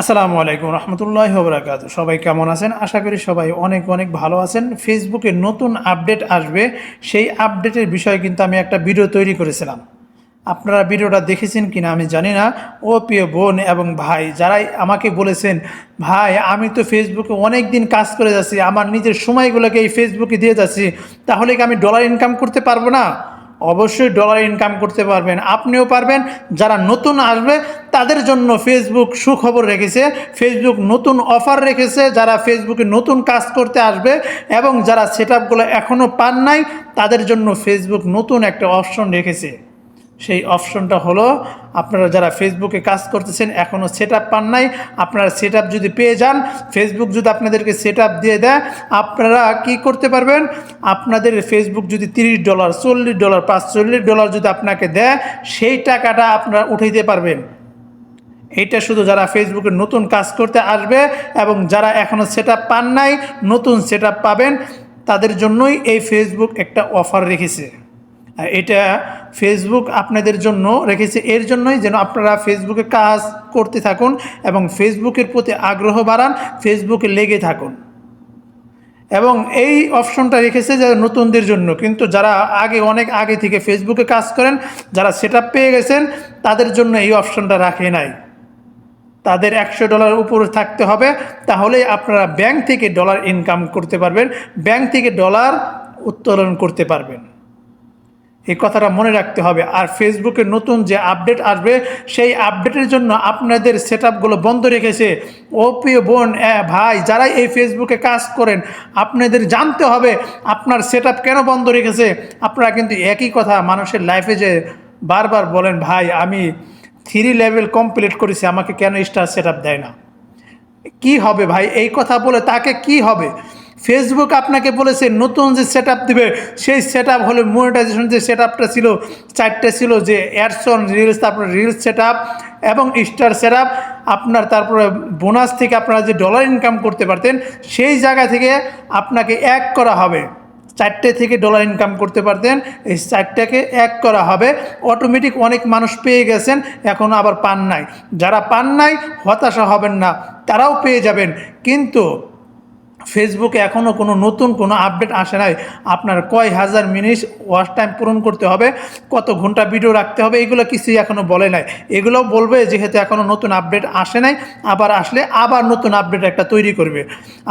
আসসালামু আলাইকুম রহমতুল্লাহ বরাকাত সবাই কেমন আছেন? আশা করি সবাই অনেক অনেক ভালো আছেন। ফেসবুকে নতুন আপডেট আসবে। সেই আপডেটের বিষয়ে কিন্তু আমি একটা ভিডিও তৈরি করেছিলাম। আপনারা ভিডিওটা দেখেছেন কিনা আমি জানি না। ও প্রিয় বোন এবং ভাই, যারাই আমাকে বলেছেন, ভাই, আমি তো ফেসবুকে অনেক দিন কাজ করে যাচ্ছি। আমার নিজের সময়গুলোকে এই ফেসবুকে দিয়ে যাচ্ছি। তাহলে কি আমি ডলার ইনকাম করতে পারব না? অবশ্যই ডলার ইনকাম করতে পারবেন। আপনিও পারবেন। যারা নতুন আসবে, তাদের জন্য ফেসবুক সুখবর রেখেছে। ফেসবুক নতুন অফার রেখেছে। যারা ফেসবুকে নতুন কাজ করতে আসবে এবং যারা সেট এখনও পান নাই, তাদের জন্য ফেসবুক নতুন একটা অপশন রেখেছে। সেই অপশনটা হলো, আপনারা যারা ফেসবুকে কাজ করতেছেন এখনও সেট পান নাই, আপনারা সেট যদি পেয়ে যান ফেসবুক যদি আপনাদেরকে সেট দিয়ে দেয়, আপনারা কি করতে পারবেন? আপনাদের ফেসবুক যদি তিরিশ ডলার, চল্লিশ ডলার, পাঁচচল্লিশ ডলার যদি আপনাকে দেয়, সেই টাকাটা আপনারা উঠাইতে পারবেন। এইটা শুধু যারা ফেসবুকে নতুন কাজ করতে আসবে এবং যারা এখনও সেট পান নাই, নতুন সেট পাবেন, তাদের জন্যই এই ফেসবুক একটা অফার রেখেছে। এটা ফেসবুক আপনাদের জন্য রেখেছে। এর জন্যই যেন আপনারা ফেসবুকে কাজ করতে থাকুন এবং ফেসবুকের প্রতি আগ্রহ বাড়ান ফেসবুকে লেগে থাকুন। এবং এই অপশনটা রেখেছে যারা নতুনদের জন্য। কিন্তু যারা আগে, অনেক আগে থেকে ফেসবুকে কাজ করেন, যারা সেট পেয়ে গেছেন, তাদের জন্য এই অপশনটা রাখে নাই। তাদের একশো ডলার উপরে থাকতে হবে, তাহলেই আপনারা ব্যাংক থেকে ডলার ইনকাম করতে পারবেন, ব্যাংক থেকে ডলার উত্তোলন করতে পারবেন। এই কথাটা মনে রাখতে হবে। আর ফেসবুকে নতুন যে আপডেট আসবে, সেই আপডেটের জন্য আপনাদের সেট বন্ধ রেখেছে। ও প্রিয় বোন ভাই, যারাই এই ফেসবুকে কাজ করেন, আপনাদের জানতে হবে আপনার সেট কেন বন্ধ রেখেছে। আপনারা কিন্তু একই কথা মানুষের লাইফে যে বারবার বলেন, ভাই, আমি থ্রি লেভেল কমপ্লিট করেছি, আমাকে কেন স্টার সেট দেয় না? কি হবে ভাই? এই কথা বলে তাকে কি হবে? ফেসবুক আপনাকে বলেছে, নতুন যে সেট দেবে, সেই সেট আপ হলো মনিটাইজেশন যে সেট আপটা ছিল, চারটে ছিল যে অ্যাডসন রিলস তারপরে রিলস সেট আপ এবং স্টার সেট আপ আপনার তারপরে বোনাস থেকে আপনারা যে ডলার ইনকাম করতে পারতেন, সেই জায়গা থেকে আপনাকে এক করা হবে। চারটে থেকে ডলার ইনকাম করতে পারতেন, এই চারটাকে এক করা হবে। অটোমেটিক অনেক মানুষ পেয়ে গেছেন, এখন আবার পান নাই। যারা পান নাই, হতাশা হবেন না, তারাও পেয়ে যাবেন। কিন্তু ফেসবুকে এখনও কোনো নতুন কোনো আপডেট আসে নাই। আপনার কয় হাজার মিনিট ওয়াচ টাইম পূরণ করতে হবে, কত ঘণ্টা ভিডিও রাখতে হবে, এগুলো কিছুই এখনও বলে নাই। এগুলো বলবে যেহেতু এখনও নতুন আপডেট আসে নাই, আবার আসলে আবার নতুন আপডেট একটা তৈরি করবে।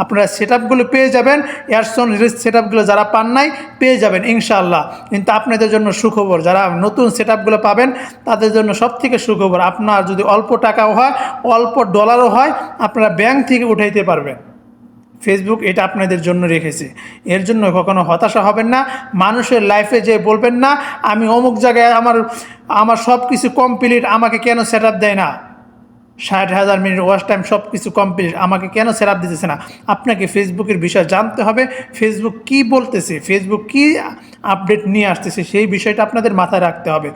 আপনারা সেট আপগুলো পেয়ে যাবেন, এয়ারসন রিলিজ সেট আপগুলো যারা পান নাই, পেয়ে যাবেন ইনশাআল্লাহ। কিন্তু আপনাদের জন্য সুখবর, যারা নতুন সেট আপগুলো পাবেন, তাদের জন্য সব থেকে সুখবর, আপনার যদি অল্প টাকাও হয়, অল্প ডলারও হয়, আপনারা ব্যাংক থেকে উঠাইতে পারবেন। ফেসবুক এটা আপনাদের জন্য রেখেছে। এর জন্য কখনো হতাশা হবেন না, মানুষের লাইফে যে বলবেন না, আমি অমুক জায়গায় আমার আমার সব কিছু কমপ্লিট আমাকে কেন সেট আপ দেয় না? ষাট হাজার মিনিট ওয়াচ টাইম সব কিছু কমপ্লিট আমাকে কেন সেট আপ দিতেছে না? আপনাকে ফেসবুকের বিষয় জানতে হবে ফেসবুক কি বলতেছে ফেসবুক কি আপডেট নিয়ে আসতেছে, সেই বিষয়টা আপনাদের মাথায় রাখতে হবে।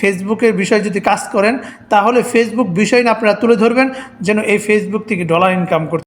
ফেসবুকের বিষয় যদি কাজ করেন, তাহলে ফেসবুক বিষয় না আপনারা তুলে ধরবেন, যেন এই ফেসবুক থেকে ডলার ইনকাম করতে